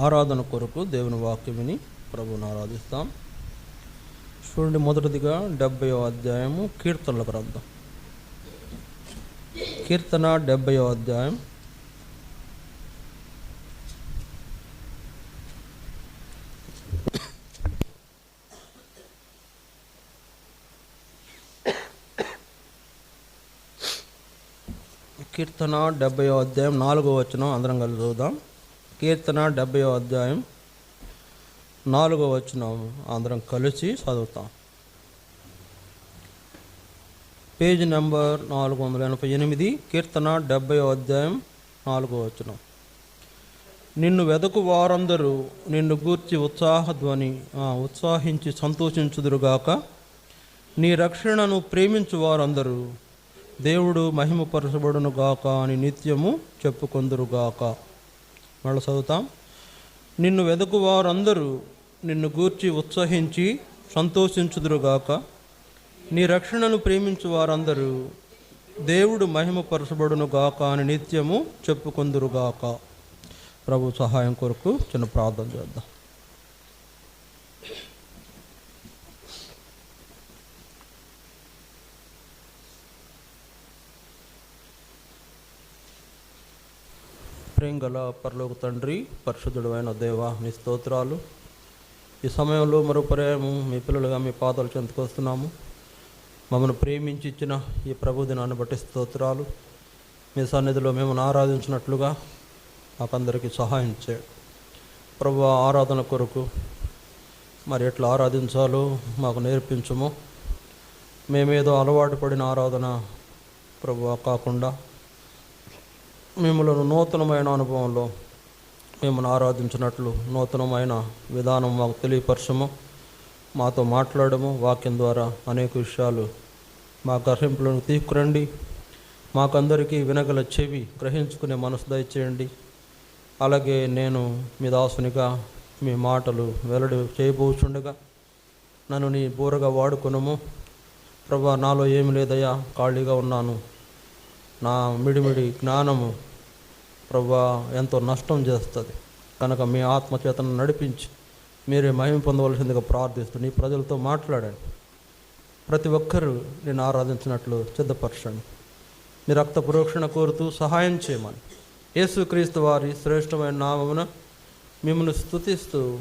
ఆరాధన కొరకు దేవుని వాక్యం విని ప్రభువుని ఆరాధిస్తాం. చూడండి మొదటిదిగా డెబ్బయో అధ్యాయము కీర్తనల గ్రంథం. కీర్తన డెబ్బయో అధ్యాయం. కీర్తన డెబ్బయో అధ్యాయం నాలుగో వచనం అందరం కలిసి చూద్దాం కీర్తన డెబ్బై అధ్యాయం నాలుగో వచనం. అందరం కలిసి చదువుతాం. పేజ్ నెంబర్ నాలుగు వందల ఎనభై ఎనిమిది కీర్తన డెబ్బై అధ్యాయం నాలుగో వచనం. నిన్ను వెదకు వారందరూ నిన్ను గూర్చి ఉత్సాహధ్వని ఉత్సాహించి సంతోషించుదురుగాక. నీ రక్షణను ప్రేమించు వారందరూ దేవుడు మహిమపరచబడును గాక అని నిత్యము చెప్పుకొందురుగాక. మళ్ళీ చదువుతాం. నిన్ను వెదకు వారందరూ నిన్ను గూర్చి ఉత్సహించి సంతోషించుదురుగాక. నీ రక్షణను ప్రేమించు వారందరూ దేవుడు మహిమపరచబడునుగాక అని నిత్యము చెప్పుకొందురుగాక. ప్రభు సహాయం కొరకు చిన్న ప్రార్థన చేద్దాం. గల పరలోక తండ్రి పరిశుద్ధుడు అయిన దేవ మీ స్తోత్రాలు. ఈ సమయంలో మరో పర్యాయము మీ పిల్లలుగా మీ పాదాలు చెందుకొస్తున్నాము మమ్మల్ని ప్రేమించి ఇచ్చిన ఈ ప్రభు దినాన్ని బట్టి స్తోత్రాలు. మీ సన్నిధిలో మేము ఆరాధించినట్లుగా మాకందరికీ సహాయం చే ప్రభు ఆరాధన కొరకు మరి ఎట్లా ఆరాధించాలో మాకు నేర్పించము. మేమేదో అలవాటు పడిన ఆరాధన ప్రభు కాకుండా మిమ్మల్ని నూతనమైన అనుభవంలో మిమ్మల్ని ఆరాధించినట్లు నూతనమైన విధానం మాకు తెలియపరచము. మాతో మాట్లాడము. వాక్యం ద్వారా అనేక విషయాలు మా గ్రహింపులను తీసుకురండి. మాకందరికీ వినగల చెవి గ్రహించుకునే మనసు దయచేయండి. అలాగే నేను మీ దాసునిగా మీ మాటలు వెల్లడి చేయబోచుండగా నన్ను నీ బూరగా వాడుకునము. ప్రభా నాలో ఏమి లేదయ్యా ఖాళీగా ఉన్నాను. నా మిడిమిడి జ్ఞానము ప్రభా ఎంతో నష్టం చేస్తుంది. కనుక మీ ఆత్మచేతను నడిపించి మీరే మహిమ పొందవలసిందిగా ప్రార్థిస్తూ నీ ప్రజలతో మాట్లాడండి. ప్రతి ఒక్కరూ నేను ఆరాధించినట్లు సిద్ధపరచండి. మీ రక్త ప్రోక్షణ కోరుతూ సహాయం చేయమని. యేసుక్రీస్తు వారి శ్రేష్టమైన నామమున మిమ్మల్ని స్తుతిస్తూ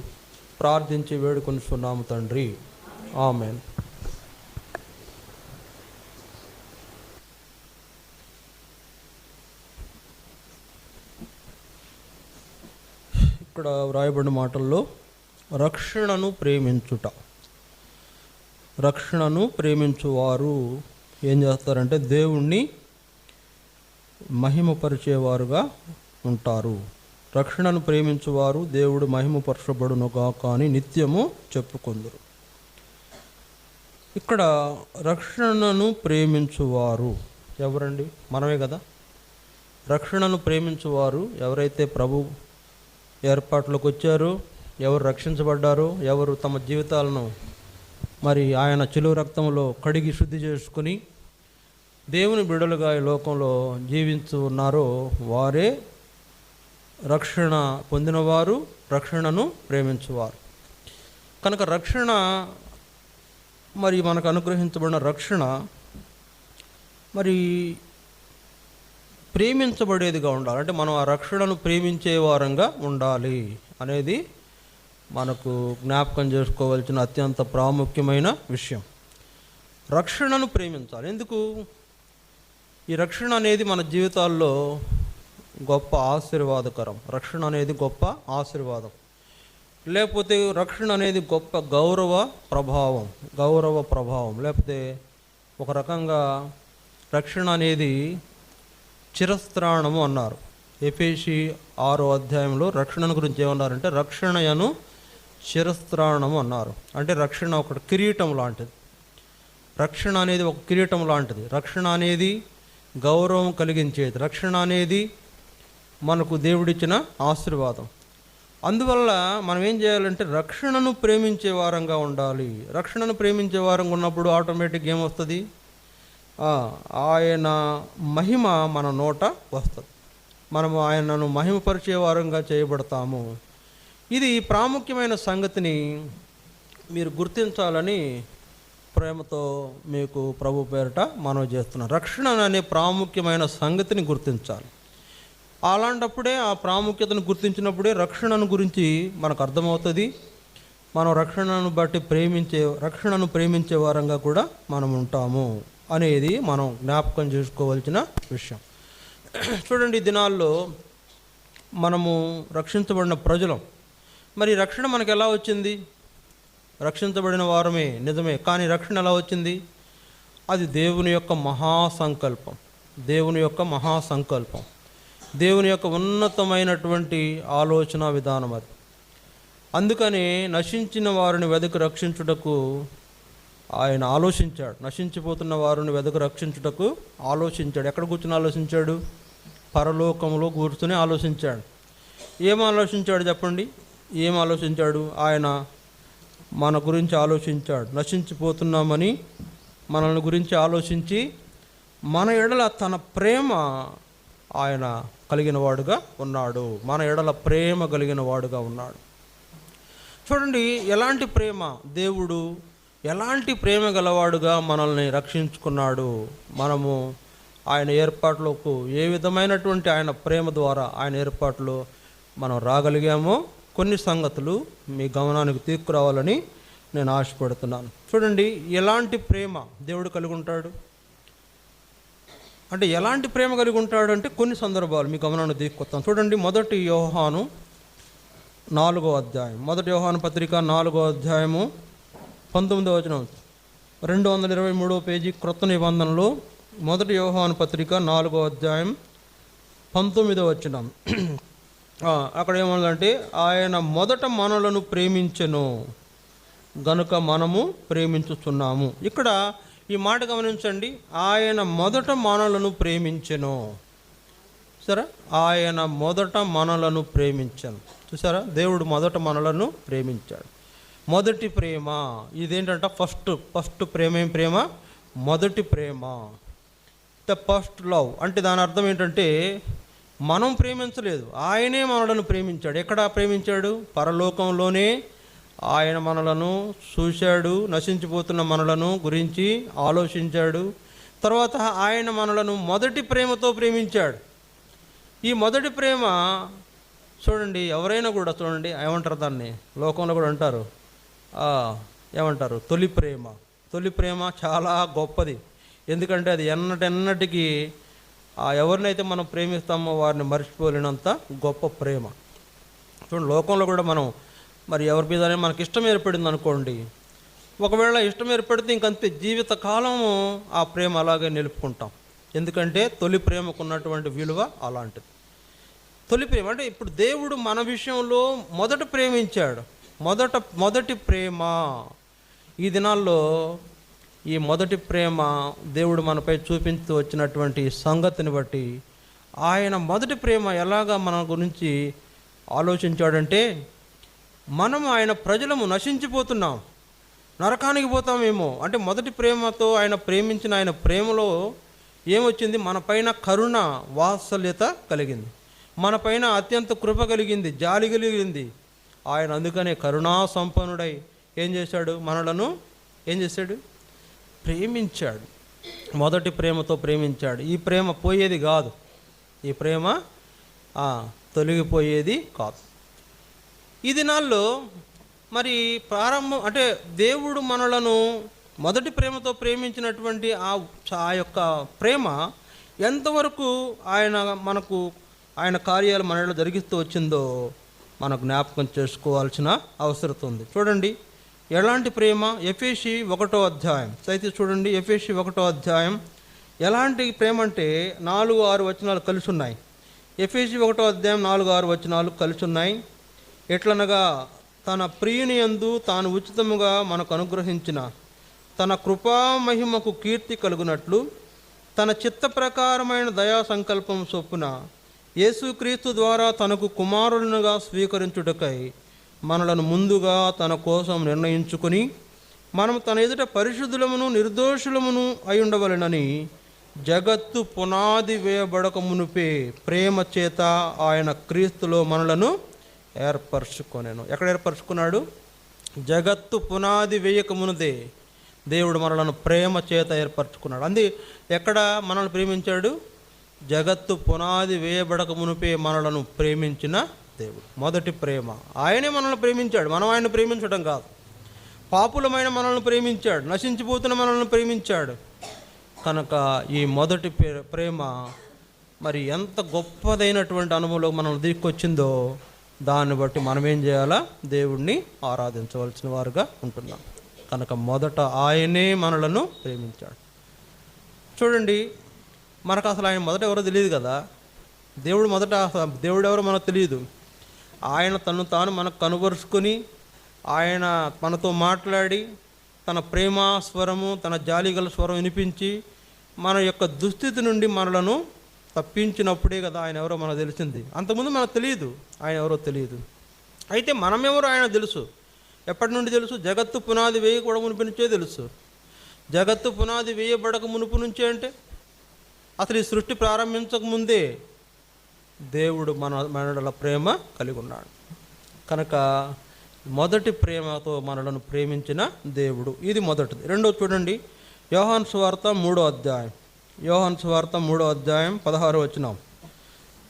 ప్రార్థించి వేడుకొనిస్తున్నాము తండ్రి. ఆమెన్. ఇక్కడ వ్రాయబడిన మాటల్లో రక్షణను ప్రేమించుట. రక్షణను ప్రేమించువారు ఏం చేస్తారంటే దేవుణ్ణి మహిమపరిచేవారుగా ఉంటారు. రక్షణను ప్రేమించువారు దేవుడు మహిమపరచబడునుగా కానీ నిత్యము చెప్పుకుందరు. ఇక్కడ రక్షణను ప్రేమించువారు ఎవరండి? మనమే కదా. రక్షణను ప్రేమించువారు ఎవరైతే ప్రభు ఏర్పాట్లోకి వచ్చారు. ఎవరు రక్షించబడ్డారు. ఎవరు తమ జీవితాలను మరి ఆయన చెలువు రక్తంలో కడిగి శుద్ధి చేసుకుని దేవుని బిడలుగా ఈ లోకంలో జీవించు ఉన్నారో వారే రక్షణ పొందినవారు రక్షణను ప్రేమించువారు. కనుక రక్షణ మరి మనకు అనుగ్రహించబడిన రక్షణ మరి ప్రేమించబడేదిగా ఉండాలి. అంటే మనం ఆ రక్షణను ప్రేమించే వారంగా ఉండాలి అనేది మనకు జ్ఞాపకం చేసుకోవాల్సిన అత్యంత ప్రాముఖ్యమైన విషయం. రక్షణను ప్రేమించాలి. ఎందుకు? ఈ రక్షణ అనేది మన జీవితాల్లో గొప్ప ఆశీర్వాదకరం. రక్షణ అనేది గొప్ప ఆశీర్వాదం. లేకపోతే రక్షణ అనేది గొప్ప గౌరవ ప్రభావం గౌరవ ప్రభావం. లేకపోతే ఒక రకంగా రక్షణ అనేది చిరస్త్రాణము అన్నారు. ఎఫేసి ఆరో అధ్యాయంలో రక్షణను గురించి ఏమన్నారంటే రక్షణయను చిరస్త్రాణము అన్నారు. అంటే రక్షణ ఒక కిరీటం లాంటిది. రక్షణ అనేది ఒక కిరీటం లాంటిది. రక్షణ అనేది గౌరవం కలిగించేది. రక్షణ అనేది మనకు దేవుడిచ్చిన ఆశీర్వాదం. అందువల్ల మనం ఏం చేయాలంటే రక్షణను ప్రేమించే వారంగా ఉండాలి. రక్షణను ప్రేమించే వారంగా ఉన్నప్పుడు ఆటోమేటిక్ ఏమొస్తుంది? ఆయన మహిమ మన నోట వస్తుంది. మనము ఆయనను మహిమపరిచే వారంగా చేయబడతాము. ఇది ప్రాముఖ్యమైన సంగతిని మీరు గుర్తించాలని ప్రేమతో మీకు ప్రభు పేరిట మనం చేస్తున్నాం. రక్షణ అనే ప్రాముఖ్యమైన సంగతిని గుర్తించాలి. అలాంటప్పుడే ఆ ప్రాముఖ్యతను గుర్తించినప్పుడే రక్షణను గురించి మనకు అర్థమవుతుంది. మనం రక్షణను బట్టి ప్రేమించే రక్షణను ప్రేమించే వారంగా కూడా మనం ఉంటాము. అనేది మనం జ్ఞాపకం చేసుకోవాల్సిన విషయం. చూడండి దినాల్లో మనము రక్షించబడిన ప్రజలం. మరి రక్షణ మనకు ఎలా వచ్చింది? రక్షించబడిన వారమే నిజమే కానీ రక్షణ ఎలా వచ్చింది? అది దేవుని యొక్క మహాసంకల్పం. దేవుని యొక్క మహాసంకల్పం. దేవుని యొక్క ఉన్నతమైనటువంటి ఆలోచన విధానం అది. అందుకని నశించిన వారిని వెదకు రక్షించుటకు ఆయన ఆలోచించాడు. నశించిపోతున్న వారిని వెదకు రక్షించుటకు ఆలోచించాడు. ఎక్కడ కూర్చుని ఆలోచించాడు? పరలోకంలో కూర్చుని ఆలోచించాడు. ఏం ఆలోచించాడు చెప్పండి? ఏం ఆలోచించాడు? ఆయన మన గురించి ఆలోచించాడు. నశించిపోతున్నామని మనల్ని గురించి ఆలోచించి మన ఎడల తన ప్రేమ ఆయన కలిగిన వాడుగా ఉన్నాడు. మన ఎడల ప్రేమ కలిగిన వాడుగా ఉన్నాడు. చూడండి ఎలాంటి ప్రేమ? దేవుడు ఎలాంటి ప్రేమ గలవాడుగా మనల్ని రక్షించుకున్నాడు మనము ఆయన ఏర్పాట్లకు ఏ విధమైనటువంటి ఆయన ప్రేమ ద్వారా ఆయన ఏర్పాట్లు మనం రాగలిగామో కొన్ని సంగతులు మీ గమనానికి తీసుకురావాలని నేను ఆశపడుతున్నాను. చూడండి ఎలాంటి ప్రేమ దేవుడు కలిగి ఉంటాడు? అంటే ఎలాంటి ప్రేమ కలిగి ఉంటాడు అంటే కొన్ని సందర్భాలు మీ గమనాన్ని తీసుకొస్తాను. చూడండి మొదటి యోహాను నాలుగో అధ్యాయం. మొదటి యోహాను పత్రిక నాలుగో అధ్యాయము పంతొమ్మిదో వచనం. రెండు వందల ఇరవై మూడో పేజీ క్రొత్త నిబంధనలో మొదటి యోహాను పత్రిక నాలుగో అధ్యాయం పంతొమ్మిదో వచనం. అక్కడ ఏమన్నదంటే ఆయన మొదట మనలను ప్రేమించెను గనుక మనము ప్రేమించుతున్నాము ఇక్కడ ఈ మాట గమనించండి ఆయన మొదట మనలను ప్రేమించెను. సరే ఆయన మొదట మనలను ప్రేమించాను. చూసారా? దేవుడు మొదట మనలను ప్రేమించాడు. మొదటి ప్రేమ. ఇదేంటంట? ఫస్ట్ ఫస్ట్ ప్రేమ ఏం ప్రేమ? మొదటి ప్రేమ. ద ఫస్ట్ లవ్ అంటే దాని అర్థం ఏంటంటే మనం ప్రేమించలేదు. ఆయనే మనలను ప్రేమించాడు. ఎక్కడ ప్రేమించాడు? పరలోకంలోనే ఆయన మనలను చూశాడు నశించిపోతున్న మనలను గురించి ఆలోచించాడు. తర్వాత ఆయన మనలను మొదటి ప్రేమతో ప్రేమించాడు. ఈ మొదటి ప్రేమ చూడండి ఎవరైనా కూడా చూడండి ఏమంటారు దాన్ని? లోకంలో కూడా అంటారు. ఏమంటారు? తొలి ప్రేమ. తొలి ప్రేమ చాలా గొప్పది. ఎందుకంటే అది ఎన్నటెన్నటికీ ఎవరినైతే మనం ప్రేమిస్తామో వారిని మర్చిపోలేనంత గొప్ప ప్రేమ. చూడండి లోకంలో కూడా మనం మరి ఎవరి మీద మనకి ఇష్టం ఏర్పడింది అనుకోండి ఒకవేళ ఇష్టం ఏర్పడితే ఇంకంతే. జీవితకాలము ఆ ప్రేమ అలాగే నిలుపుకుంటాం. ఎందుకంటే తొలి ప్రేమకు ఉన్నటువంటి విలువ అలాంటిది. తొలి ప్రేమ అంటే ఇప్పుడు దేవుడు మన విషయంలో మొదట ప్రేమించాడు. మొదట మొదటి ప్రేమ. ఈ దినాల్లో ఈ మొదటి ప్రేమ దేవుడు మనపై చూపించు వచ్చినటువంటి సంగతిని బట్టి ఆయన మొదటి ప్రేమ ఎలాగా మన గురించి ఆలోచించాడంటే మనం ఆయన ప్రజలము నశించిపోతున్నాం. నరకానికి పోతామేమో. అంటే మొదటి ప్రేమతో ఆయన ప్రేమించిన ఆయన ప్రేమలో ఏమొచ్చింది? మన పైన కరుణ వాత్సల్యత కలిగింది. మన పైన అత్యంత కృప కలిగింది జాలి కలిగింది. ఆయన అందుకనే కరుణా సంపన్నుడై ఏం చేశాడు? మనలను ఏం చేశాడు? ప్రేమించాడు. మొదటి ప్రేమతో ప్రేమించాడు. ఈ ప్రేమ పోయేది కాదు. ఈ ప్రేమ తొలగిపోయేది కాదు. ఈ దినాల్లో మరి ప్రారంభం అంటే దేవుడు మనలను మొదటి ప్రేమతో ప్రేమించినటువంటి ఆ ఆ యొక్క ప్రేమ ఎంతవరకు ఆయన మనకు ఆయన కార్యాలు మనలో జరిగిస్తూ వచ్చిందో మనం జ్ఞాపకం చేసుకోవాల్సిన అవసరం ఉంది. చూడండి ఎలాంటి ప్రేమ? ఎఫేసి ఒకటో అధ్యాయం. అయితే చూడండి ఎఫేసి ఒకటో అధ్యాయం. ఎలాంటి ప్రేమ అంటే నాలుగు ఆరు వచనాలు కలిసి ఉన్నాయి ఎఫేసి ఒకటో అధ్యాయం నాలుగు ఆరు వచనాలు కలిసి ఉన్నాయి ఎట్లనగా తన ప్రియుని యందు తాను ఉచితముగా మనకు అనుగ్రహించిన తన కృపా మహిమకు కీర్తి కలుగునట్లు తన చిత్త ప్రకారమైన దయా సంకల్పం చొప్పున యేసుక్రీస్తు ద్వారా తనకు కుమారులనుగా స్వీకరించుటకై మనలను ముందుగా తన కోసం నిర్ణయించుకొని మనం తన ఎదుట పరిశుద్ధులమును నిర్దోషులమును అయి ఉండవలెనని జగత్తు పునాది వేయబడక మునుపే ప్రేమ చేత ఆయన క్రీస్తులో మనలను ఏర్పరచుకొనేను. ఎక్కడ ఏర్పరచుకున్నాడు? జగత్తు పునాది వేయకమునదే దేవుడు మనలను ప్రేమ చేత ఏర్పరచుకున్నాడు. అంది ఎక్కడ మనల్ని ప్రేమించాడు? జగత్తు పునాది వేయబడక మునిపే మనలను ప్రేమించిన దేవుడు. మొదటి ప్రేమ. ఆయనే మనల్ని ప్రేమించాడు. మనం ఆయన ప్రేమించడం కాదు. పాపులమైన మనల్ని ప్రేమించాడు. నశించిపోతున్న మనల్ని ప్రేమించాడు. కనుక ఈ మొదటి ప్రేమ మరి ఎంత గొప్పదైనటువంటి అనుభవంలో మనల్ని తీసుకొచ్చిందో దాన్ని బట్టి మనం ఏం చేయాలా? దేవుణ్ణి ఆరాధించవలసిన వారుగా ఉంటున్నాం. కనుక మొదట ఆయనే మనలను ప్రేమించాడు. చూడండి మనకు అసలు ఆయన మొదట ఎవరో తెలియదు కదా? దేవుడు మొదట దేవుడు ఎవరో మనకు తెలియదు. ఆయన తను తాను మనకు కనుపరుచుకొని ఆయన మనతో మాట్లాడి తన ప్రేమ స్వరము తన జాలిగల స్వరం వినిపించి మన యొక్క దుస్థితి నుండి మనలను తప్పించినప్పుడే కదా ఆయన ఎవరో మనకు తెలిసింది. అంతకుముందు మనకు తెలియదు. ఆయన ఎవరో తెలియదు. అయితే మనమెవరో ఆయన తెలుసు. ఎప్పటి నుండి తెలుసు? జగత్తు పునాది వేయకూడదు మునుపు నుంచే తెలుసు. జగత్తు పునాది వేయబడక మునుపు నుంచే అంటే అసలు ఈ సృష్టి ప్రారంభించక ముందే దేవుడు మన మనల ప్రేమ కలిగి ఉన్నాడు కనుక మొదటి ప్రేమతో మనలను ప్రేమించిన దేవుడు. ఇది మొదటిది. రెండో చూడండి. యోహాన్ స్వార్త మూడో అధ్యాయం. యోహాన్ స్వార్త మూడో అధ్యాయం పదహారు వచ్చినాం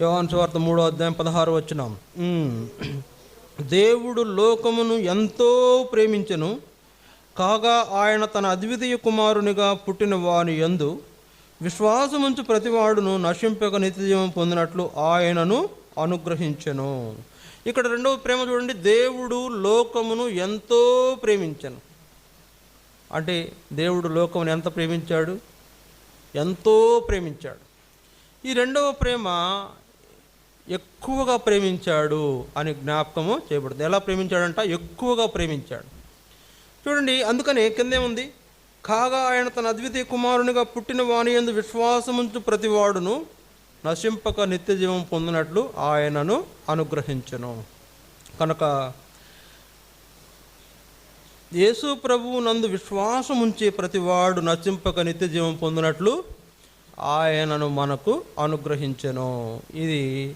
యోహాన్ స్వార్త మూడో అధ్యాయం పదహారు వచ్చినాం దేవుడు లోకమును ఎంతో ప్రేమించెను. కాగా ఆయన తన అద్వితీయ కుమారునిగా పుట్టిన వాని యందు విశ్వాసముంచు ప్రతివాడును నశింపక నిత్యజీవం పొందినట్లు ఆయనను అనుగ్రహించెను. ఇక్కడ రెండవ ప్రేమ చూడండి దేవుడు లోకమును ఎంతో ప్రేమించను. అంటే దేవుడు లోకమును ఎంత ప్రేమించాడు? ఎంతో ప్రేమించాడు. ఈ రెండవ ప్రేమ ఎక్కువగా ప్రేమించాడు అని జ్ఞాపకము చేయబడుతుంది. ఎలా ప్రేమించాడంట? ఎక్కువగా ప్రేమించాడు. చూడండి అందుకని కిందేముంది? కాగా ఆయన తన అద్వితీయ కుమారునిగా పుట్టిన వాని ఎందు విశ్వాసముంచు ప్రతివాడును నశింపక నిత్య జీవం పొందినట్లు ఆయనను అనుగ్రహించను. కనుక యేసు ప్రభువు నందు విశ్వాసముంచే ప్రతివాడు నశింపక నిత్య జీవం పొందినట్లు ఆయనను మనకు అనుగ్రహించెను. ఇది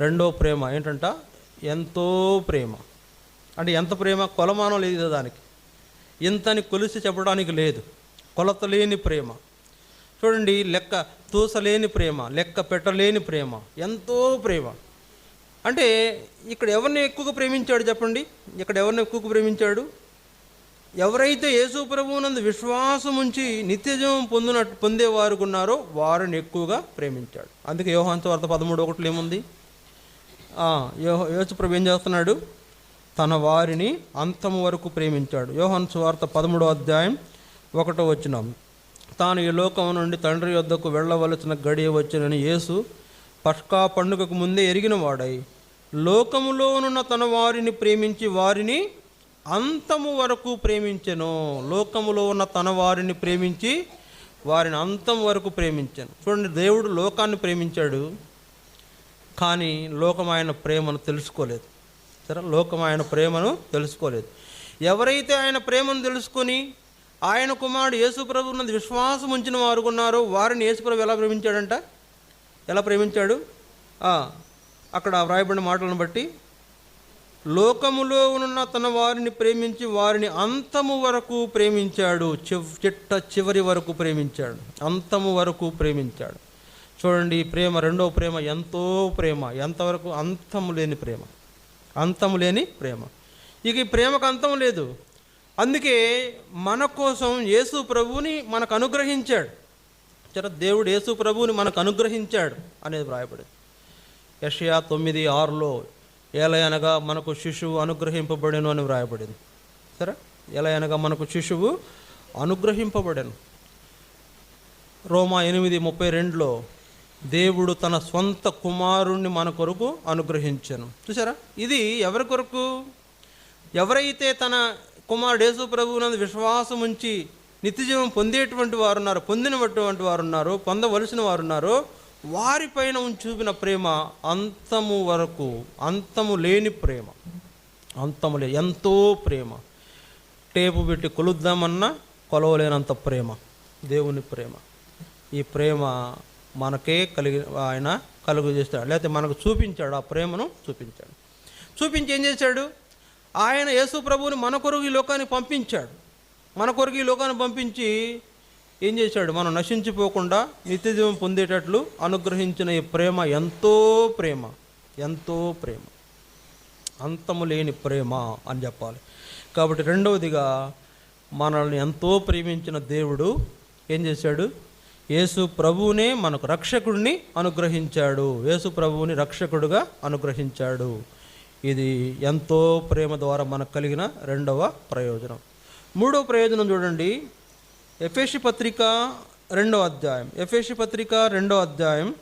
రెండో ప్రేమ. ఏంటంట? ఎంతో ప్రేమ. అంటే ఎంత ప్రేమ? కొలమానం లేదు దానికి. ఇంతని కొలిసి చెప్పడానికి లేదు. కొలతలేని ప్రేమ. చూడండి లెక్క తూసలేని ప్రేమ లెక్క పెట్టలేని ప్రేమ ఎంతో ప్రేమ. అంటే ఇక్కడ ఎవరిని ఎక్కువగా ప్రేమించాడు చెప్పండి? ఇక్కడ ఎవరిని ఎక్కువగా ప్రేమించాడు? ఎవరైతే యేసు ప్రభువునందు విశ్వాసం ఉంచి నిత్యజీవం పొందినట్టు పొందేవారు ఉన్నారో వారిని ఎక్కువగా ప్రేమించాడు. అందుకే యోహాంత వార్త పదమూడు ఒకటిలో ఏముంది? ఆ, యో యేసు ప్రభు ఏం చేస్తున్నాడు? తన వారిని అంతము వరకు ప్రేమించాడు. యోహన్ సువార్త పదమూడో అధ్యాయం ఒకటో వచ్చినాం తాను ఈ లోకం నుండి తండ్రి యొద్దకు వెళ్ళవలసిన గడియ వచ్చినని యేసు పష్కా పండుగకు ముందే ఎరిగిన వాడై లోకములోనున్న తన వారిని ప్రేమించి వారిని అంతము వరకు ప్రేమించెను. లోకములో ఉన్న తన వారిని ప్రేమించి వారిని అంతం వరకు ప్రేమించాను. చూడండి దేవుడు లోకాన్ని ప్రేమించాడు కానీ లోకం ఆయన ప్రేమను తెలుసుకోలేదు. సరే లోకం ఆయన ప్రేమను తెలుసుకోలేదు. ఎవరైతే ఆయన ప్రేమను తెలుసుకొని ఆయన కుమారుడు యేసుప్రభు ఉన్నది విశ్వాసం ఉంచిన వారు ఉన్నారో వారిని యేసుప్రభు ఎలా ప్రేమించాడంట? ఎలా ప్రేమించాడు? ఆ, అక్కడ వ్రాయబడిన మాటలను బట్టి లోకములో ఉన్న తన వారిని ప్రేమించి వారిని అంతము వరకు ప్రేమించాడు. చివ్ చిట్ట చివరి వరకు ప్రేమించాడు. అంతము వరకు ప్రేమించాడు. చూడండి ప్రేమ రెండో ప్రేమ ఎంతో ప్రేమ. ఎంతవరకు అంతము లేని ప్రేమ. అంతం లేని ప్రేమ. ఇక ఈ ప్రేమకు అంతం లేదు. అందుకే మన కోసం యేసు ప్రభువుని మనకు అనుగ్రహించాడు. చర దేవుడు యేసు ప్రభువుని మనకు అనుగ్రహించాడు అనేది వ్రాయబడింది. యషయా తొమ్మిది ఆరులో ఏలయనగా మనకు శిశువు అనుగ్రహింపబడెను అని వ్రాయబడింది. సరే? ఎలయనగా మనకు శిశువు అనుగ్రహింపబడెను. రోమా ఎనిమిది ముప్పై రెండులో దేవుడు తన సొంత కుమారుణ్ణి మన కొరకు అనుగ్రహించాను. చూసారా ఇది ఎవరి కొరకు? ఎవరైతే తన కుమారుడు యేసు ప్రభువునందు విశ్వాసం ఉంచి నిత్యజీవం పొందేటువంటి వారు ఉన్నారు పొందినటువంటి వారు ఉన్నారు పొందవలసిన వారు ఉన్నారో వారిపైన చూపిన ప్రేమ అంతము వరకు అంతము లేని ప్రేమ అంతము లే ఎంతో ప్రేమ. టేపు పెట్టి కొలుద్దామన్నా కొలవలేనంత ప్రేమ దేవుని ప్రేమ. ఈ ప్రేమ మనకే కలిగి ఆయన కలుగు చేస్తాడు. లేకపోతే మనకు చూపించాడు ఆ ప్రేమను చూపించాడు. చూపించి ఏం చేశాడు? ఆయన యేసు ప్రభువుని మన కొరకు ఈ లోకాన్ని పంపించాడు. మన కొరకు ఈ లోకాన్ని పంపించి ఏం చేశాడు? మనం నశించిపోకుండా నిత్యజీవం పొందేటట్లు అనుగ్రహించిన ఈ ప్రేమ ఎంతో ప్రేమ ఎంతో ప్రేమ. అంతము లేని ప్రేమ అని చెప్పాలి. కాబట్టి రెండవదిగా మనల్ని ఎంతో ప్రేమించిన దేవుడు ఏం చేశాడు? యేసు ప్రభువునే మనకు రక్షకుడిని అనుగ్రహించాడు. యేసు ప్రభువుని రక్షకుడుగా అనుగ్రహించాడు. ఇది ఎంతో ప్రేమ ద్వారా మనకు కలిగిన రెండవ ప్రయోజనం. మూడవ ప్రయోజనం చూడండి. ఎఫేషి పత్రిక రెండో అధ్యాయం. ఎఫేషి పత్రిక రెండో అధ్యాయం.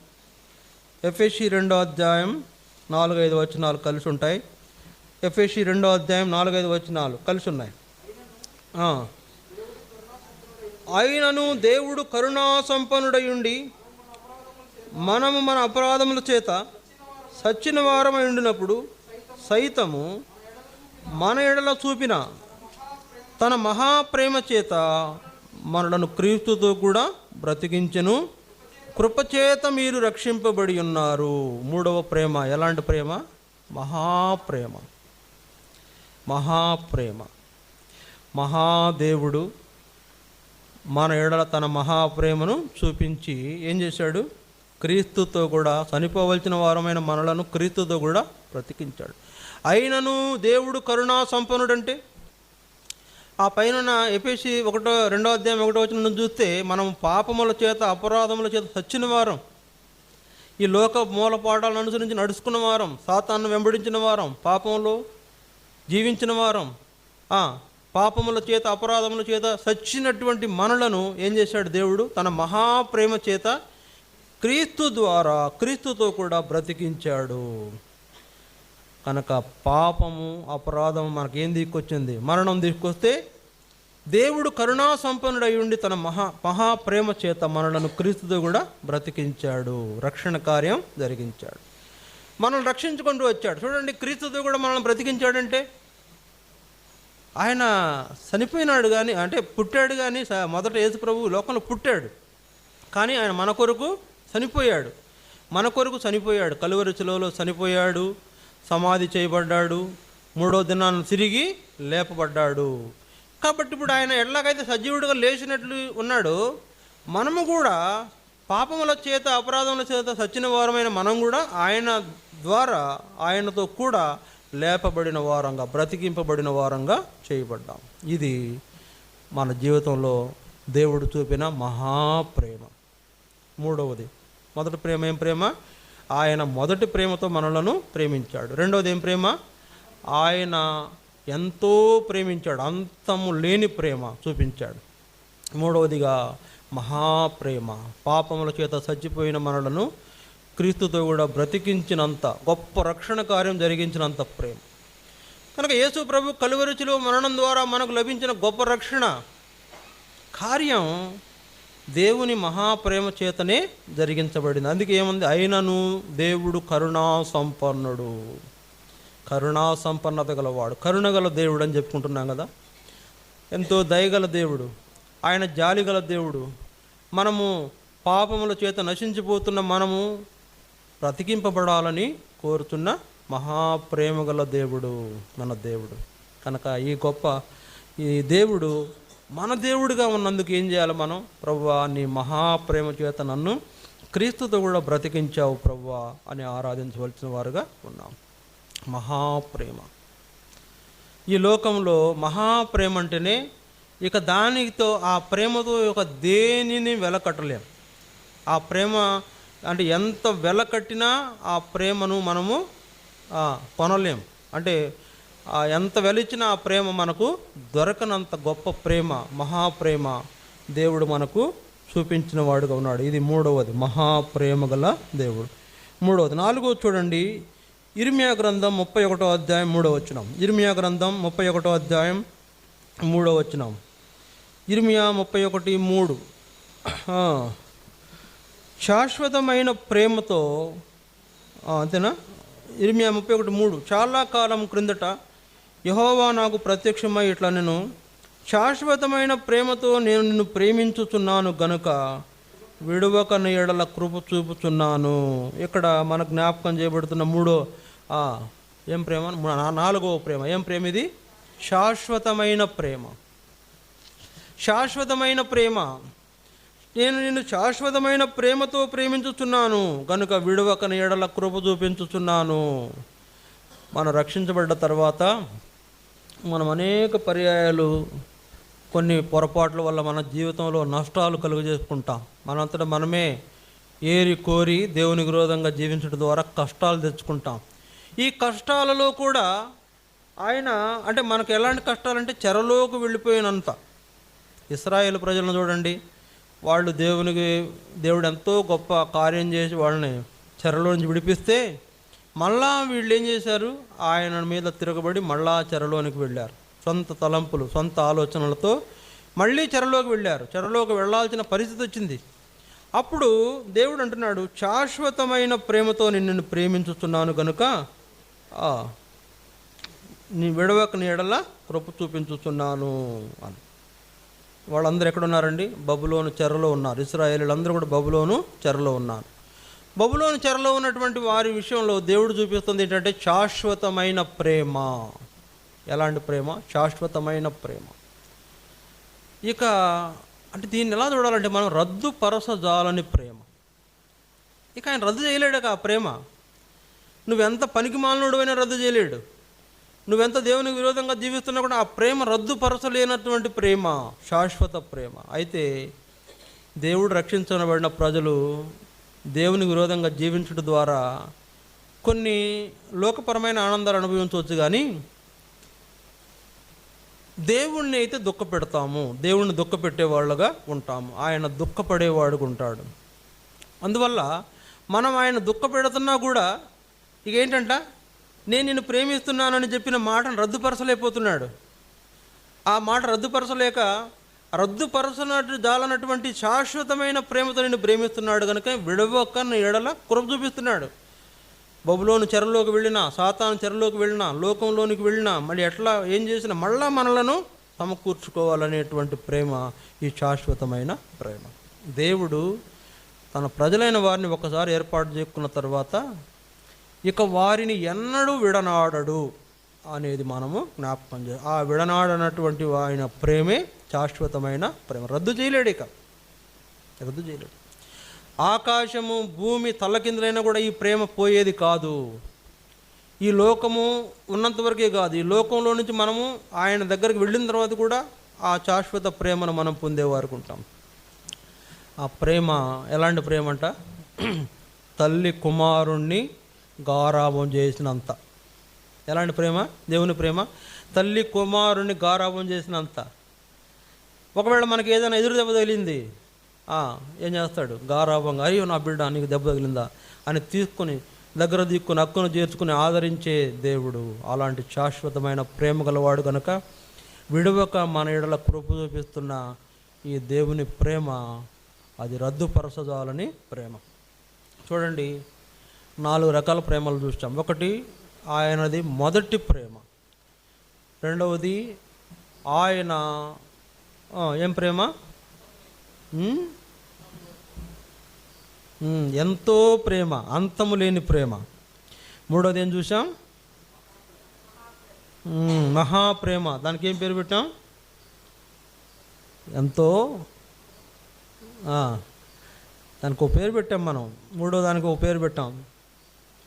ఎఫ్ఎస్సి రెండో అధ్యాయం నాలుగైదు వచనాలు కలిసి ఉంటాయి. ఎఫ్ఎస్సి రెండో అధ్యాయం నాలుగైదు వచనాలు కలిసి ఉన్నాయి. ఆయనను అయినను దేవుడు కరుణా సంపన్నుడయుండి మనము మన అపరాధముల చేత సచ్చిన వారమై ఉండినప్పుడు సైతము మన ఎడల చూపిన తన మహాప్రేమ చేత మనలను క్రీస్తుతో కూడా బ్రతికించెను. కృపచేత మీరు రక్షింపబడి ఉన్నారు. మూడవ ప్రేమ. ఎలాంటి ప్రేమ? మహాప్రేమ మహాప్రేమ మహాదేవుడు మన ఎడల తన మహాప్రేమను చూపించి ఏం చేశాడు? క్రీస్తుతో కూడా చనిపోవలసిన వారమైన మనలను క్రీస్తుతో కూడా బ్రతికించాడు. అయినను దేవుడు కరుణా సంపన్నుడంటే? ఆ పైన ఎపిసి ఒకటో రెండో అధ్యాయం ఒకటో వచ్చిన చూస్తే మనం పాపముల చేత అపరాధముల చేత చచ్చిన వారం ఈ లోక మూలపాఠాలను అనుసరించి నడుచుకున్న వారం సాతాన్ని వెంబడించిన వారం పాపంలో జీవించిన వారం పాపముల చేత అపరాధముల చేత సచ్చినటువంటి మనలను ఏం చేశాడు దేవుడు? తన మహాప్రేమ చేత క్రీస్తు ద్వారా క్రీస్తుతో కూడా బ్రతికించాడు. కనుక పాపము అపరాధము మనకేం తీసుకొచ్చింది మరణం తీసుకొస్తే దేవుడు కరుణా సంపన్నుడై ఉండి తన మహా మహాప్రేమ చేత మనలను క్రీస్తుతో కూడా బ్రతికించాడు. రక్షణ కార్యం జరిగించాడు. మనల్ని రక్షించుకుంటూ వచ్చాడు. చూడండి క్రీస్తుతో కూడా మనల్ని బ్రతికించాడంటే ఆయన చనిపోయినాడు కానీ అంటే పుట్టాడు కానీ మొదట యేసు ప్రభు లోకంలో పుట్టాడు. కానీ ఆయన మన కొరకు చనిపోయాడు. మన కొరకు చనిపోయాడు. కలువరి చిలువలో చనిపోయాడు. సమాధి చేయబడ్డాడు. మూడో దినాన్ని తిరిగి లేపబడ్డాడు. కాబట్టి ఇప్పుడు ఆయన ఎట్లాగైతే సజీవుడిగా లేచినట్లు ఉన్నాడు మనము కూడా పాపముల చేత అపరాధముల చేత సచ్చిన వారమైన మనం కూడా ఆయన ద్వారా ఆయనతో కూడా లేపబడిన వారంగా బ్రతికింపబడిన వారంగా చేయబడ్డాం. ఇది మన జీవితంలో దేవుడు చూపిన మహాప్రేమ. మూడవది మొదటి ప్రేమ ఏం ప్రేమ? ఆయన మొదటి ప్రేమతో మనలను ప్రేమించాడు. రెండవది ఏం ప్రేమ? ఆయన ఎంతో ప్రేమించాడు. అంతము లేని ప్రేమ చూపించాడు. మూడవదిగా మహాప్రేమ. పాపముల చేత చచ్చిపోయిన మనలను క్రీస్తుతో కూడా బ్రతికించినంత గొప్ప రక్షణ కార్యం జరిగించినంత ప్రేమ. కనుక యేసు ప్రభు కలువరుచిలో మరణం ద్వారా మనకు లభించిన గొప్ప రక్షణ కార్యం దేవుని మహాప్రేమ చేతనే జరిగించబడింది. అందుకే ఏముంది? అయినను దేవుడు కరుణా సంపన్నుడు. కరుణా సంపన్నత గలవాడు. కరుణ గల దేవుడు అని చెప్పుకుంటున్నాం కదా? ఎంతో దయగల దేవుడు. ఆయన జాలిగల దేవుడు. మనము పాపముల చేత నశించిపోతున్న మనము బ్రతికింపబడాలని కోరుతున్న మహాప్రేమగల దేవుడు మన దేవుడు. కనుక ఈ గొప్ప ఈ దేవుడు మన దేవుడిగా ఉన్నందుకు ఏం చేయాలి మనం? ప్రవ్వా నీ మహాప్రేమ చేత నన్ను క్రీస్తుతో కూడా బ్రతికించావు ప్రవ్వా అని ఆరాధించవలసిన వారుగా ఉన్నాం. మహాప్రేమ. ఈ లోకంలో మహాప్రేమ అంటేనే ఇక దానితో ఆ ప్రేమతో ఒక దేనిని వెలకట్టలేం. ఆ ప్రేమ అంటే ఎంత వెల కట్టినా ఆ ప్రేమను మనము కొనలేం అంటే ఎంత వెలిచినా ఆ ప్రేమ మనకు దొరకనంత గొప్ప ప్రేమ మహాప్రేమ దేవుడు మనకు చూపించిన వాడుగా ఉన్నాడు. ఇది మూడవది మహాప్రేమ గల దేవుడు. మూడవది నాలుగో చూడండి ఇర్మియా గ్రంథం ముప్పై ఒకటో అధ్యాయం మూడో వచనం. ఇర్మియా గ్రంథం ముప్పై ఒకటో అధ్యాయం మూడో వచనం. ఇర్మియా ముప్పై ఒకటి మూడు. శాశ్వతమైన ప్రేమతో అంతేనా? ఇరిమియా ముప్పై ఒకటి మూడు. చాలా కాలం క్రిందట యహోవా నాకు ప్రత్యక్షమై ఇట్లా నేను శాశ్వతమైన ప్రేమతో నేను నిన్ను ప్రేమించుచున్నాను గనుక విడువక నీడల కృప చూపుచున్నాను. ఇక్కడ మన జ్ఞాపకం చేయబడుతున్న మూడో ఏం ప్రేమ? నా- నాలుగవ ప్రేమ. ఏం ప్రేమ ఇది? శాశ్వతమైన ప్రేమ. శాశ్వతమైన ప్రేమ. నేను నిన్ను శాశ్వతమైన ప్రేమతో ప్రేమించుచున్నాను కనుక విడవకని ఎడల కృప చూపించుచున్నాను. మనం రక్షించబడ్డ తర్వాత మనం అనేక పర్యాయాలు కొన్ని పొరపాట్ల వల్ల మన జీవితంలో నష్టాలు కలుగజేసుకుంటాం. మనంతటా మనమే ఏరి కోరి దేవుని విరోధంగా జీవించడం ద్వారా కష్టాలు తెచ్చుకుంటాం. ఈ కష్టాలలో కూడా ఆయన అంటే మనకు ఎలాంటి కష్టాలంటే చెరలోకి వెళ్ళిపోయినంత. ఇస్రాయేల్ ప్రజలను చూడండి. వాళ్ళు దేవునికి దేవుడు ఎంతో గొప్ప కార్యం చేసి వాళ్ళని చెరలో నుంచి విడిపిస్తే మళ్ళా వీళ్ళు ఏం చేశారు? ఆయన మీద తిరగబడి మళ్ళా చెరలోనికి వెళ్ళారు. సొంత తలంపులు సొంత ఆలోచనలతో మళ్ళీ చెరలోకి వెళ్ళారు. చెరలోకి వెళ్ళాల్సిన పరిస్థితి వచ్చింది. అప్పుడు దేవుడు అంటున్నాడు శాశ్వతమైన ప్రేమతో నిన్ను ప్రేమించుతున్నాను కనుక ఆ, నీ విడవక నీడల కృప చూపించుతున్నాను అని వాళ్ళందరూ ఎక్కడ ఉన్నారండి బబులోను చెరలో ఉన్నారు. ఇస్రాయేలీలందరూ కూడా బబులోను చెరలో ఉన్నారు. బబులోను చెరలో ఉన్నటువంటి వారి విషయంలో దేవుడు చూపిస్తుంది ఏంటంటే శాశ్వతమైన ప్రేమ. ఎలాంటి ప్రేమ? శాశ్వతమైన ప్రేమ. ఇక అంటే దీన్ని ఎలా చూడాలంటే మనం రద్దు పరసజాలని ప్రేమ. ఇక ఆయన రద్దు చేయలేడు ఆ ప్రేమ. నువ్వెంత పనికి మాలినోడువైనా రద్దు చేయలేడు. నువ్వెంత దేవునికి విరోధంగా జీవిస్తున్నా కూడా ఆ ప్రేమ రద్దుపరచలేనటువంటి ప్రేమ శాశ్వత ప్రేమ. అయితే దేవుడు రక్షించబడిన ప్రజలు దేవునికి విరోధంగా జీవించడం ద్వారా కొన్ని లోకపరమైన ఆనందాలు అనుభవించవచ్చు కానీ దేవుణ్ణి అయితే దుఃఖ పెడతాము దేవుణ్ణి దుఃఖ పెట్టేవాళ్ళుగా ఉంటాము. ఆయన దుఃఖపడేవాడుగా ఉంటాడు. అందువల్ల మనం ఆయన దుఃఖ పెడుతున్నా కూడా ఇక ఏంటంట? నేను నిన్ను ప్రేమిస్తున్నానని చెప్పిన మాటను రద్దుపరచలేకపోతున్నాడు. ఆ మాట రద్దుపరచలేక రద్దుపరచనట్టు జాలనటువంటి శాశ్వతమైన ప్రేమతో నిన్ను ప్రేమిస్తున్నాడు కనుక విడవక ఎడల కృప చూపిస్తున్నాడు. బబులోను చెరలోకి వెళ్ళినా సాతాను చెరలోకి వెళ్ళినా లోకంలోనికి వెళ్ళినా మళ్ళీ ఎట్లా ఏం చేసినా మళ్ళా మనలను సమకూర్చుకోవాలనేటువంటి ప్రేమ ఈ శాశ్వతమైన ప్రేమ. దేవుడు తన ప్రజలైన వారిని ఒకసారి ఏర్పాటు చేసుకున్న తర్వాత ఇక వారిని ఎన్నడూ విడనాడడు అనేది మనము జ్ఞాపకం చే ఆ విడనాడనటువంటి ఆయన ప్రేమే శాశ్వతమైన ప్రేమ. రద్దు చేయలేడు ఇక. రద్దు చేయలేడు. ఆకాశము భూమి తల్లకిందులైనా కూడా ఈ ప్రేమ పోయేది కాదు. ఈ లోకము ఉన్నంతవరకే కాదు. ఈ లోకంలో నుంచి మనము ఆయన దగ్గరికి వెళ్ళిన తర్వాత కూడా ఆ శాశ్వత ప్రేమను మనం పొందేవారు ఉంటాం. ఆ ప్రేమ ఎలాంటి ప్రేమ అంట తల్లి కుమారుణ్ణి గారాభం చేసినంత. ఎలాంటి ప్రేమ? దేవుని ప్రేమ? తల్లి కుమారుని గారాభం చేసినంత. ఒకవేళ మనకి ఏదైనా ఎదురు దెబ్బ తగిలింది ఏం చేస్తాడు? గారాభంగా అయ్యో నా బిడ్డ నీకు దెబ్బ తగిలిందా? అని తీసుకొని దగ్గర దిక్కుని హక్కును చేర్చుకుని ఆదరించే దేవుడు. అలాంటి శాశ్వతమైన ప్రేమ గలవాడు కనుక విడవక మన ఎడల కృప చూపిస్తున్న ఈ దేవుని ప్రేమ అది రద్దుపరచజాలని ప్రేమ. చూడండి నాలుగు రకాల ప్రేమలు చూస్తాం. ఒకటి ఆయనది మొదటి ప్రేమ. రెండవది ఆయన ఏం ప్రేమ? ఎంతో ప్రేమ అంతము లేని ప్రేమ. మూడవది ఏం చూసాం మహాప్రేమ. దానికి ఏం పేరు పెట్టాం? ఎంతో దానికి ఒక పేరు పెట్టాం మనం. మూడో దానికి ఒక పేరు పెట్టాం.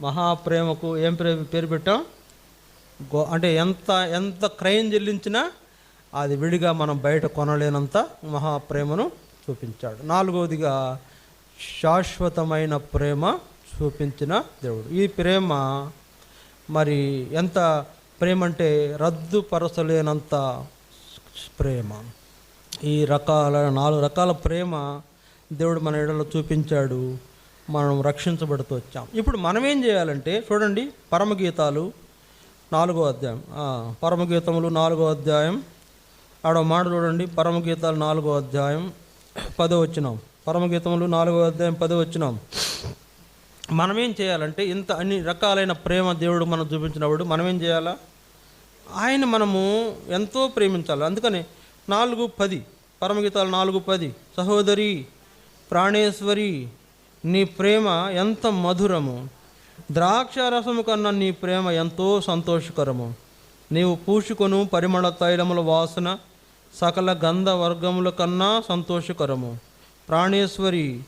మహాప్రేమకు ఏం పేరు పేరు పెట్టాం? గో అంటే ఎంత ఎంత క్రయం చెల్లించినా అది విడిగా మనం బయట కొనలేనంత మహాప్రేమను చూపించాడు. నాలుగవదిగా శాశ్వతమైన ప్రేమ చూపించిన దేవుడు. ఈ ప్రేమ మరి ఎంత ప్రేమ అంటే రద్దుపరచలేనంత ప్రేమ. ఈ రకాల నాలుగు రకాల ప్రేమ దేవుడు మన ఎడలో చూపించాడు. మనం రక్షించబడుతూ వచ్చాం. ఇప్పుడు మనం ఏం చేయాలంటే చూడండి పరమగీతాలు నాలుగో అధ్యాయం. పరమగీతములు నాలుగో అధ్యాయం. ఆడ మాట చూడండి పరమగీతాలు నాలుగో అధ్యాయం పదో వచ్చినాం పరమగీతములు నాలుగో అధ్యాయం పదో వచ్చినాం మనమేం చేయాలంటే ఇంత అన్ని రకాలైన ప్రేమ దేవుడు మనం చూపించినప్పుడు మనమేం చేయాలా? ఆయన మనము ఎంతో ప్రేమించాలి. అందుకని నాలుగు పది పరమగీతాలు నాలుగు పది సహోదరి ప్రాణేశ్వరి నీ ప్రేమ ఎంత మధురము. ద్రాక్షారసము కన్నా నీ ప్రేమ ఎంతో సంతోషకరము. నీవు పూసుకొను పరిమళ తైలముల వాసన సకల గంధ వర్గముల కన్నా సంతోషకరము. ప్రాణేశ్వరి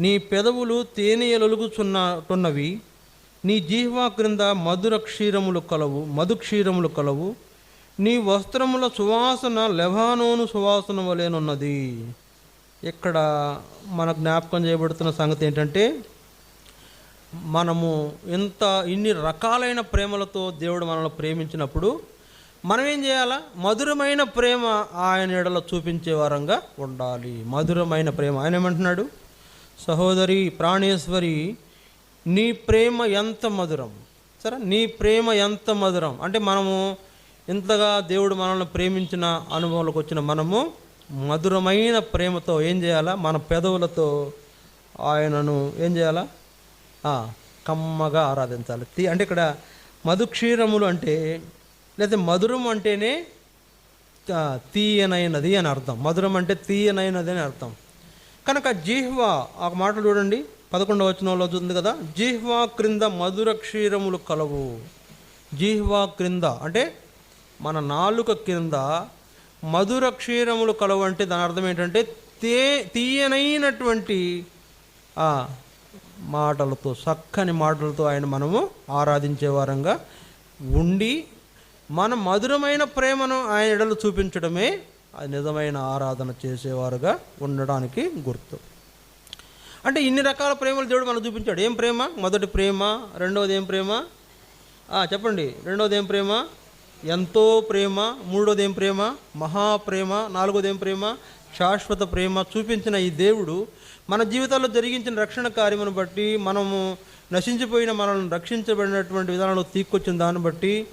నీ పెదవులు తేనెయలొలుగుచున్నట్టున్నవి నీ జీహ్వా క్రింద మధుర క్షీరములు కలవు మధు క్షీరములు కలవు. నీ వస్త్రముల సువాసన లెబానోను సువాసన వలెనున్నది. ఇక్కడ మన జ్ఞాపకం చేయబడుతున్న సంగతి ఏంటంటే మనము ఇంత ఇన్ని రకాలైన ప్రేమలతో దేవుడు మనల్ని ప్రేమించినప్పుడు మనం ఏం చేయాలా? మధురమైన ప్రేమ ఆయన ఎడల చూపించే వారంగా ఉండాలి. మధురమైన ప్రేమ. ఆయన ఏమంటున్నాడు? సహోదరి ప్రాణేశ్వరి నీ ప్రేమ ఎంత మధురం? సరే నీ ప్రేమ ఎంత మధురం? అంటే మనము ఇంతగా దేవుడు మనల్ని ప్రేమించిన అనుభవంలోకి వచ్చిన మనము మధురమైన ప్రేమతో ఏం చేయాలా? మన పెదవులతో ఆయనను ఏం చేయాలా? కమ్మగా ఆరాధించాలి. తీ అంటే ఇక్కడ మధుక్షీరములు అంటే లేదా మధురం అంటేనే తీయనైనది అని అర్థం. మధురం అంటే తీయనైనది అని అర్థం. కనుక జిహ్వ ఆ మాట చూడండి. పదకొండవ వచనంలో ఉంది కదా. జిహ్వా క్రింద మధుర క్షీరములు కలవు. జిహ్వా క్రింద అంటే మన నాలుక క్రింద మధుర క్షీరములు కలవు అంటే దాని అర్థం ఏంటంటే తే తీయనైనటువంటి మాటలతో చక్కని మాటలతో ఆయన మనము ఆరాధించే వారంగా ఉండి మన మధురమైన ప్రేమను ఆయన ఎడలు చూపించడమే అది నిజమైన ఆరాధన చేసేవారుగా ఉండడానికి గుర్తు. అంటే ఇన్ని రకాల ప్రేమలు దేవుడు మనకు చూపించాడు. ఏం ప్రేమ? మొదటి ప్రేమ రెండవది ఏం ప్రేమ? చెప్పండి. రెండవది ఏం ప్రేమ? ఎంతో ప్రేమ మూడోది ఏం ప్రేమ మహాప్రేమ నాలుగోది ఏం ప్రేమ? శాశ్వత ప్రేమ చూపించిన ఈ దేవుడు మన జీవితాల్లో జరిగించిన రక్షణ కార్యమును బట్టి మనము నశించిపోయిన మనల్ని రక్షించబడినటువంటి విధానంలో తీసుకొచ్చిన దాన్ని బట్టి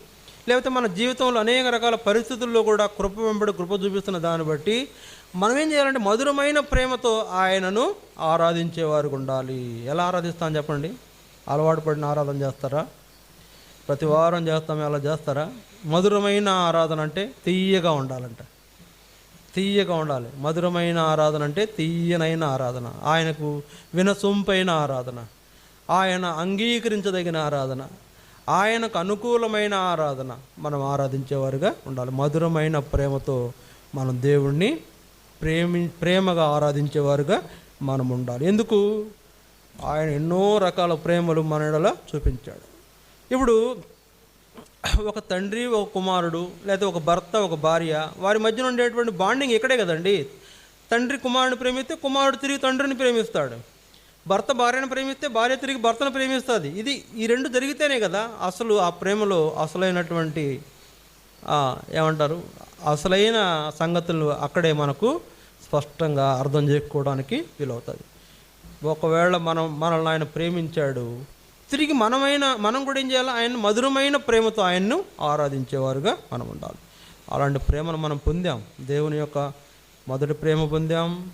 లేకపోతే మన జీవితంలో అనేక రకాల పరిస్థితుల్లో కూడా కృప వెంబడి కృప చూపిస్తున్న దాన్ని బట్టి మనం ఏం చేయాలంటే మధురమైన ప్రేమతో ఆయనను ఆరాధించేవారు ఉండాలి. ఎలా ఆరాధిస్తాం చెప్పండి? అలవాటు పడిన ఆరాధన చేస్తారా? ప్రతి వారం చేస్తామే అలా చేస్తారా? మధురమైన ఆరాధన అంటే తీయగా ఉండాలంట. తీయగా ఉండాలి. మధురమైన ఆరాధన అంటే తీయనైన ఆరాధన. ఆయనకు వినసొంపైన ఆరాధన. ఆయన అంగీకరించదగిన ఆరాధన. ఆయనకు అనుకూలమైన ఆరాధన మనం ఆరాధించేవారుగా ఉండాలి. మధురమైన ప్రేమతో మనం దేవుణ్ణి ప్రేమి ప్రేమగా ఆరాధించేవారుగా మనం ఉండాలి. ఎందుకు? ఆయన ఎన్నో రకాల ప్రేమలు మన ఎడల చూపించాడు. ఇప్పుడు ఒక తండ్రి ఒక కుమారుడు లేదా ఒక భర్త ఒక భార్య వారి మధ్యన ఉండేటువంటి బాండింగ్ ఇక్కడే కదండి. తండ్రి కుమారుని ప్రేమిస్తే కుమారుడు తిరిగి తండ్రిని ప్రేమిస్తాడు. భర్త భార్యను ప్రేమిస్తే భార్య తిరిగి భర్తను ప్రేమిస్తుంది. ఇది ఈ రెండు జరిగితేనే కదా అసలు ఆ ప్రేమలో అసలైనటువంటి ఏమంటారు అసలైన సంగతులు అక్కడే మనకు స్పష్టంగా అర్థం చేసుకోవడానికి వీలవుతుంది. ఒకవేళ మనం మనల్ని ఆయన ప్రేమించాడు తిరిగి మనమైన మనం కూడా ఏం చేయాలి? ఆయన మధురమైన ప్రేమతో ఆయన్ను ఆరాధించేవారుగా మనం ఉండాలి. అలాంటి ప్రేమను మనం పొందాం. దేవుని యొక్క మొదటి ప్రేమ పొందాం.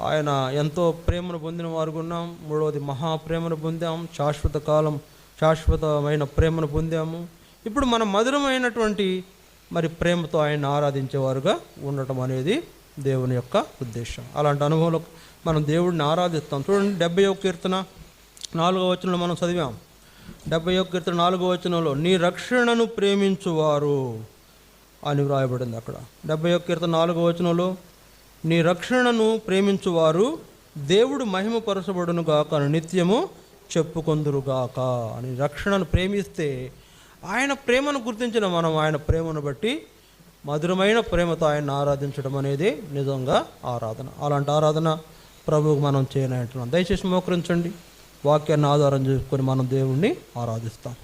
ఆయన ఎంతో ప్రేమను పొందిన వారు ఉన్నాం. మూడవది మహాప్రేమను పొందాం. శాశ్వత కాలం శాశ్వతమైన ప్రేమను పొందాము. ఇప్పుడు మనం మధురమైనటువంటి మరి ప్రేమతో ఆయన ఆరాధించేవారుగా ఉండటం అనేది దేవుని యొక్క ఉద్దేశం. అలాంటి అనుభవంలో మనం దేవుడిని ఆరాధిస్తాం. చూడండి డెబ్బై ఒక కీర్తన. నాలుగో వచనంలో మనం చదివాం. డెబ్బై ఒక్క కీర్తన నాలుగో వచనంలో నీ రక్షణను ప్రేమించువారు అని వ్రాయబడింది అక్కడ. డెబ్బై ఒక్క కీర్తన నాలుగో వచనంలో నీ రక్షణను ప్రేమించువారు దేవుడు మహిమపరచబడును గాక నిత్యము చెప్పుకొందురుగాక అని. రక్షణను ప్రేమిస్తే ఆయన ప్రేమను గుర్తించిన మనం ఆయన ప్రేమను బట్టి మధురమైన ప్రేమతో ఆయన ఆరాధించడం అనేది నిజంగా ఆరాధన. అలాంటి ఆరాధన ప్రభువుకు మనం చేయనంటున్నాం. దయచేసి మోకరించండి. వాక్యాన్ని ఆధారం చేసుకొని మనం దేవుణ్ణి ఆరాధిస్తాం.